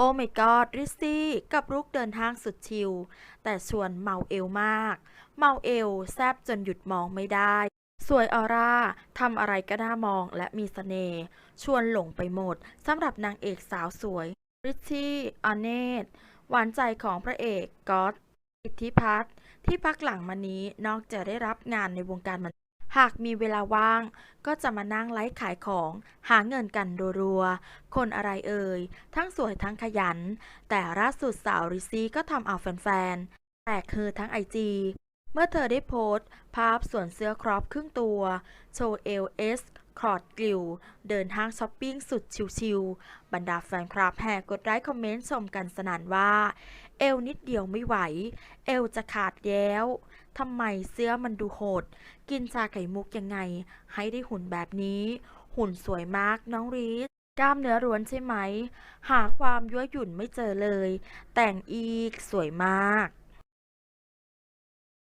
โอ้ไม่กอดริซซี่กับรุกเดินทางสุดชิล แต่ชวนเมาเอลมาก เมาเอลแซบจนหยุดมองไม่ได้ สวยออร่าทำอะไรก็น่ามองและมีเสน่ห์ชวนหลงไปหมดสำหรับนางเอกสาวสวย ริชชี่อเนตหวานใจของพระเอกก๊อตอิทธิพัฒน์ที่พักหลังมานี้นอกจากได้รับงานในวงการมัน หากมีเวลาว่าง ก็จะมานั่งไลฟ์ขายของหาเงินกันรัวๆ คนอะไรเอ่ย ทั้งสวยทั้งขยัน แต่ล่าสุดสาวริซี่ก็ทำเอาแฟนๆ แตกคือทั้งไอจีเมื่อเธอได้โพสต์ ภาพสวมเสื้อครอปครึ่งตัว โชว์เอลเอสคอดกลิว เดินห้างช้อปปิ้งสุดชิวๆบรรดาแฟนคลับแห่กดไลค์คอมเมนต์ชมกันสนั่นว่า เอวนิดเดียวไม่ไหว เอวจะขาดแล้วทำไมเสื้อมันดูโหด กินชาไข่มุกยังไง ให้ได้หุ่นแบบนี้ หุ่นสวยมากน้องรีสกล้ามเนื้อร้วนใช่ไหม หาความยั่วหยุ่นไม่เจอเลย แต่งอีกสวยมาก